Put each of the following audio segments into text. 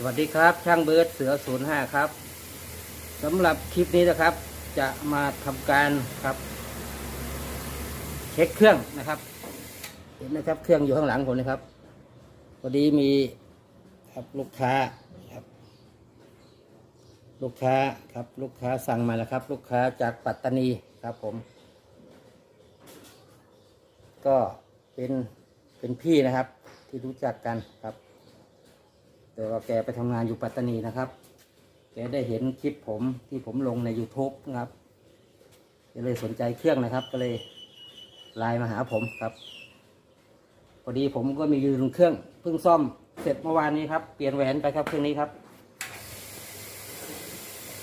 สวัสดีครับ ช่างเบิร์ดเสือศูนย์ห้าครับสำหรับคลิปนี้นะครับ จะมาทำการครับ เช็คเครื่องนะครับเห็นนะครับ เครื่องอยู่ข้างหลังผมนะครับพอดีมีครับลูกค้าครับ ลูกค้าครับ ลูกค้าสั่งมาแล้วครับ ลูกค้าจากปัตตานีครับผม ก็เป็นเป็นพี่นะครับที่รู้จักกันครับ แต่ว่าแกไปทำงานอยู่ปัตตานีนะครับ แกได้เห็นคลิปผมที่ผมลงใน YouTube นะครับก็เลยสนใจเครื่องนะครับ ก็เลยไลน์มาหาผมครับ พอดีผมก็มียืนเครื่องเพิ่งซ่อมเสร็จเมื่อวานนี้ครับ เปลี่ยนแหวนไปครับเครื่องนี้ครับ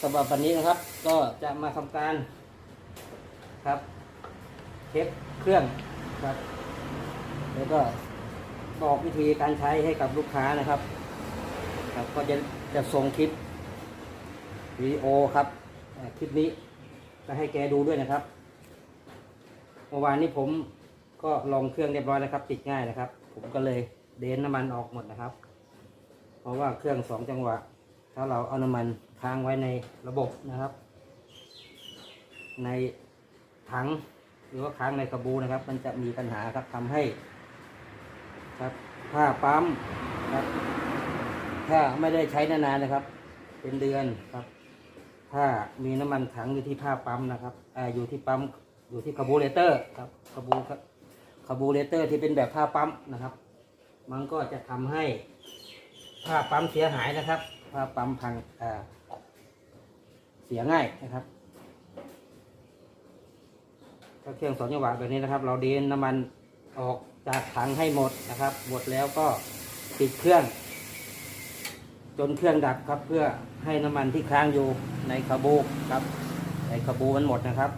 สำหรับวันนี้นะครับ ก็จะมาทำการครับเช็คเครื่องครับ แล้วก็บอกวิธีการใช้ให้กับลูกค้านะครับ ครับก็จะจะส่งคลิปวิดีโอครับคลิปนี้จะให้แกดูด้วยนะครับเมื่อวานนี้ผมก็ลองเครื่องเรียบร้อยแล้วครับ ติดง่ายนะครับ ผมก็เลยเดนน้ำมันออกหมดนะครับ เพราะว่าเครื่องสองจังหวะ ถ้าเราเอาน้ำมันค้างไว้ในระบบนะครับ ในถังหรือว่าค้างในกระบูนะครับ มันจะมีปัญหาครับทำให้ครับผ้าปั๊มครับ ถ้าไม่ได้ใช้นานๆนะครับ เป็นเดือนครับ ถ้ามีน้ำมันขังอยู่ที่ผ้าปั๊มนะครับอ่าอยู่ที่ปั๊มอยู่ที่คาร์บูเรเตอร์ครับคาร์บูคาร์บูเรเตอร์ที่เป็นแบบผ้าปั๊มนะครับ มันก็จะทำให้ผ้าปั๊มเสียหายนะครับ ผ้าปั๊มพังอ่าเสียง่ายนะครับถ้าเครื่องสองจังหวะแบบนี้นะครับ เราเดินน้ำมันออกจากถังให้หมดนะครับ หมดแล้วก็ปิดเครื่อง จนเครื่องดับครับเพื่อให้น้ำมันที่ค้างอยู่ในคาร์บูครับ ในคาร์บูมันหมดนะครับ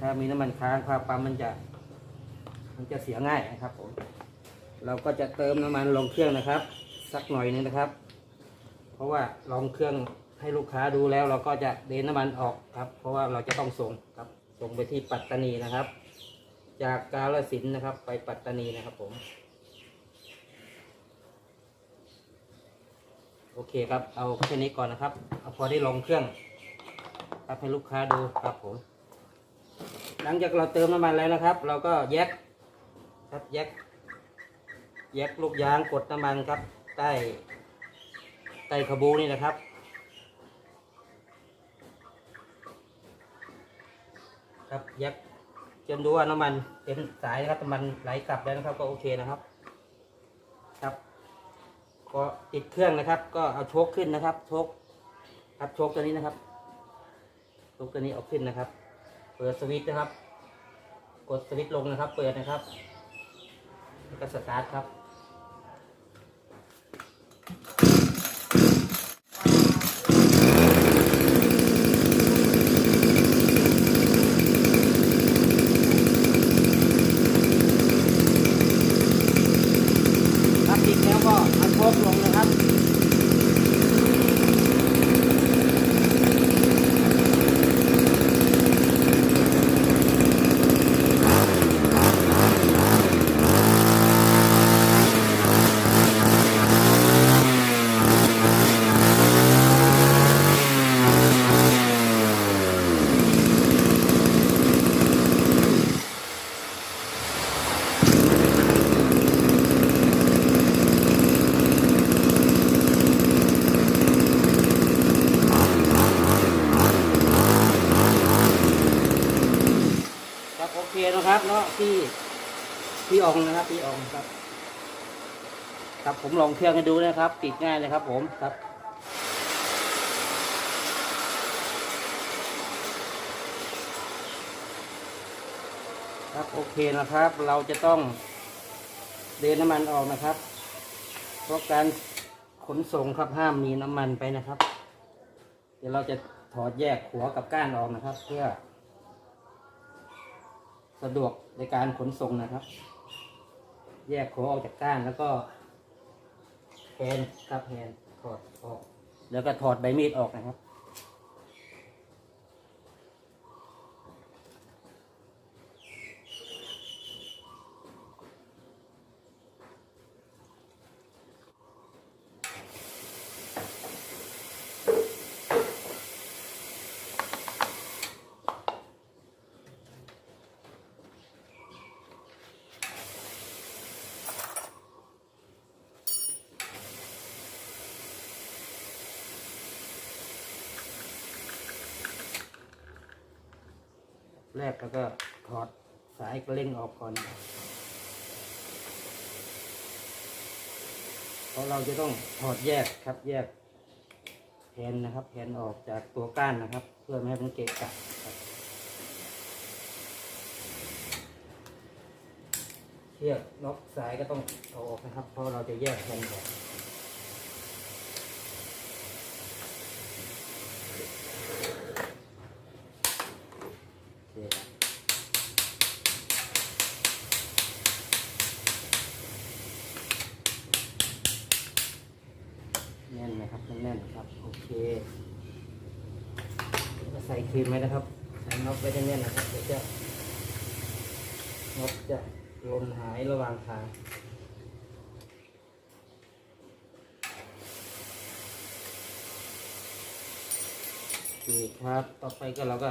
ถ้ามีน้ำมันค้างผ้าปั๊มมันจะมันจะเสียง่ายนะครับผมเราก็จะเติมน้ำมันลงเครื่องนะครับ สักหน่อยหนึงนะครับ เพราะว่าลองเครื่องให้ลูกค้าดูแล้ว เราก็จะเดนน้ำมันออกครับ เพราะว่าเราจะต้องส่งครับส่งไปที่ปัตตานีนะครับ จากกาลสินนะครับ ไปปัตตานีนะครับผม อเคครับ เอาแค่นี้ก่อนนะครับ เอาพอได้ลองเครื่องครับให้ลูกค้าดูครับผม หลังจากเราเติมน้ำมันแล้วนะครับ เราก็แยกครับแยกแยกลูกยางกดน้ำมันครับ ใต้ใต้ขบูนี่นะครับครับแยกจนดูว่าน้ำมันเป็นสายนะครับน้ำมันไหลกลับแล้วนะครับก็โอเคนะครับ ก็ติดเครื่องนะครับ ก็เอาโชกขึ้นนะครับโชกครับโชกตัวนี้นะครับโชกตัวนี้เอาขึ้นนะครับ เปิดสวิตช์นะครับ กดสวิตช์ลงนะครับ เปิดนะครับ แล้วก็สตาร์ทครับติดแล้วก็เอาโชคลงนะครับ ครับโอ เคนะครับเนาะที่พี่อองนะครับพี่อองครับ ครับผมลองเครื่องให้ดูนะครับ ติดง่ายเลยครับ ผมครับครับโอเคนะครับ เราจะต้องเดนน้ำมันออกนะครับ เพราะการขนส่งครับห้ามมีน้ำมันไปนะครับ เดี๋ยวเราจะถอดแยกหัวกับก้านออกนะครับ เพื่อ สะดวกในการขนส่งนะครับ แยกหัวออกจากก้านแล้วก็แฮนครับแฮนถอดออก แล้วก็ถอดใบมีดออกนะครับ แรกแล้วก็ถอดสายกล่งออกก่อนเพราะเราจะต้องถอดแยกครับแยกแผนนะครับแผนออกจากตัวก้านนะครับ เพื่อไม่ให้มันเกะกะครับเชือกล็อกสายก็ต้องเอาออกนะครับ เพราะเราจะแยกแผนออกโอเคครับแน่นไหมครับแน่นๆครับ โอเคใส่ ครีมไหมนะครับใช้น็อตไว้แน่นนะครับเดี๋ยวจะน็อตจะหล่นหายระหว่างทางโอเคครับ ต่อไปก็เราก็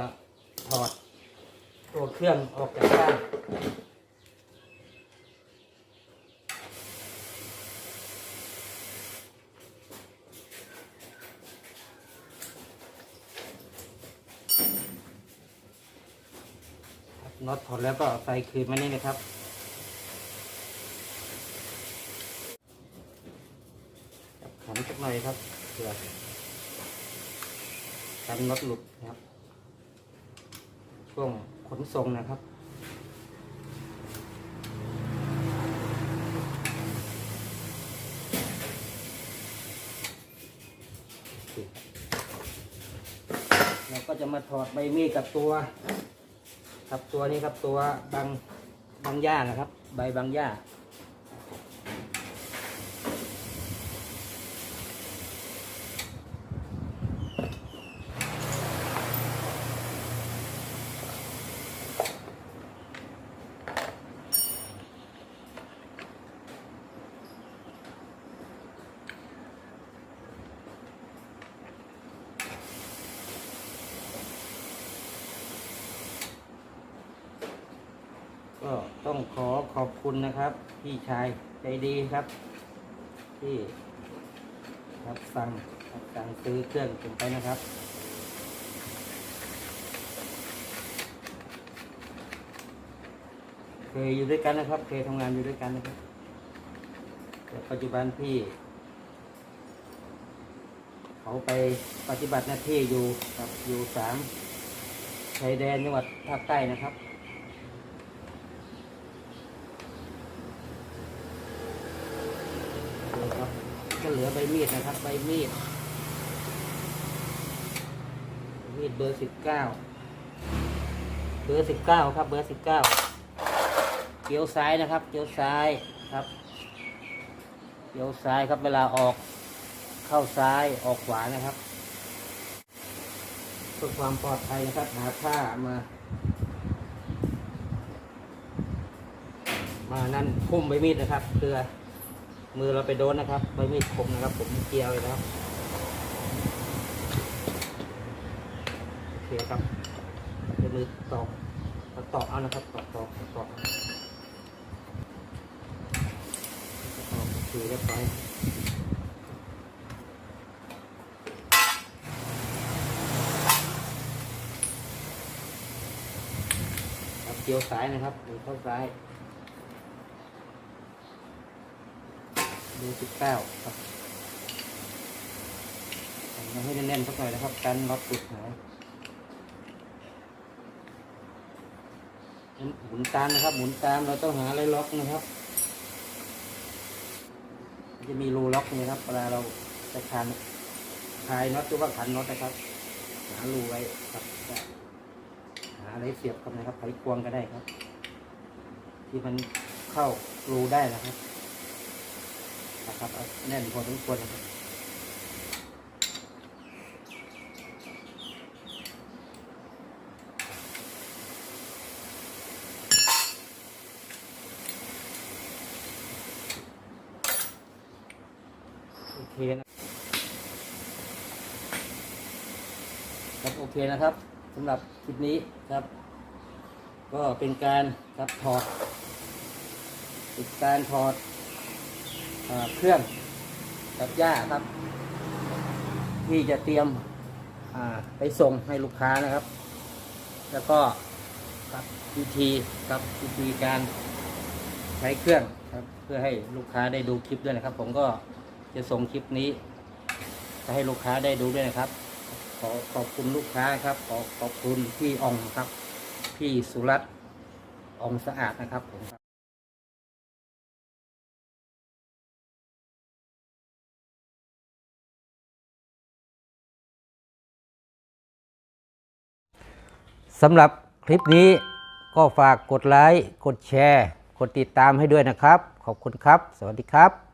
ถอดตัวเครื่องออกจากบ้าน น็อตถอดแล้วก็ใส่ครีมานี่นะครับ จับขันสักหน่อยครับเผื่อกันน็อตหลุดนะครับ ช่วงขนส่งนะครับเราก็จะมาถอดใบมีดกับตัว ครับตัวนี้ครับตัวบางบางหญ้านะครับ ใบบางหญ้า ก็ต้องขอขอบคุณนะครับ พี่ชายใจดีครับ ที่รับสั่งรับสั่งซื้อเครื่องผมไปนะครับ เคยอยู่ด้วยกันนะครับ เคยทำงานอยู่ด้วยกันนะครับแต่ปัจจุบันพี่ เขาไปปฏิบัติหน้าที่อยู่ครับอยู่สามชายแดนจังหวัดภาคใต้นะครับ นี่ครับ ก็เหลือใบมีดนะครับ ใบมีด มีดเบอร์สิบเก้าเบอร์สิบเก้าครับ เบอร์สิบเก้าเกี่ยวซ้ายนะครับ เกี่ยวซ้ายครับ เกี่ยวซ้ายครับเวลาออก เข้าซ้ายออกขวานะครับเพื่อความปลอดภัยนะครับ หาผ้ามา มานั่นคุ้มใบมีดนะครับเพื่อ มือเราไปโดนนะครับใบมีดคมนะครับ ผมเกียวเลยแล้วโอเคครับเดี๋ยวมือตอกตอกเอานะครับตอกตอกตอกตอกโอเคเรียบร้อยครับเกี่ยวสายนะครับหรือเข้าซ้าย ดูสิบเก้าครับทำให้แน่นๆสักหน่อยนะครับกันล็อกตุดหายหมุนตามนะครับ หมุนตามเราต้องหาอะไรล็อกนะครับ จะมีรูล็อกนี่ครับเวลาเราจะคานคลายน็อตหรือว่าขันน็อตนะครับ หารูไว้ครับหาอะไรเสียบกันนะครับไขควงก็ได้ครับ ที่มันเข้ารูได้นะครับ นะครับเอาแน่นพอสมควรนะครับโอเคนะครับโอเคนะครับสำหรับคลิปนี้ครับ ก็เป็นการครับถอดเป็นการถอดอ่า เครื่องตัดหญ้าครับ ที่จะเตรียมไปส่งให้ลูกค้านะครับ แล้วก็วิธีครับวิธีการใช้เครื่องครับ เพื่อให้ลูกค้าได้ดูคลิปด้วยนะครับ ผมก็จะส่งคลิปนี้ให้ลูกค้าได้ดูด้วยนะครับ ขอขอบคุณลูกค้าครับ ขอขอบคุณพี่อองครับ พี่สุรัตน์อองสะอาดนะครับผม สำหรับคลิปนี้ก็ฝากกดไลค์ กดแชร์ กดติดตามให้ด้วยนะครับ ขอบคุณครับ สวัสดีครับ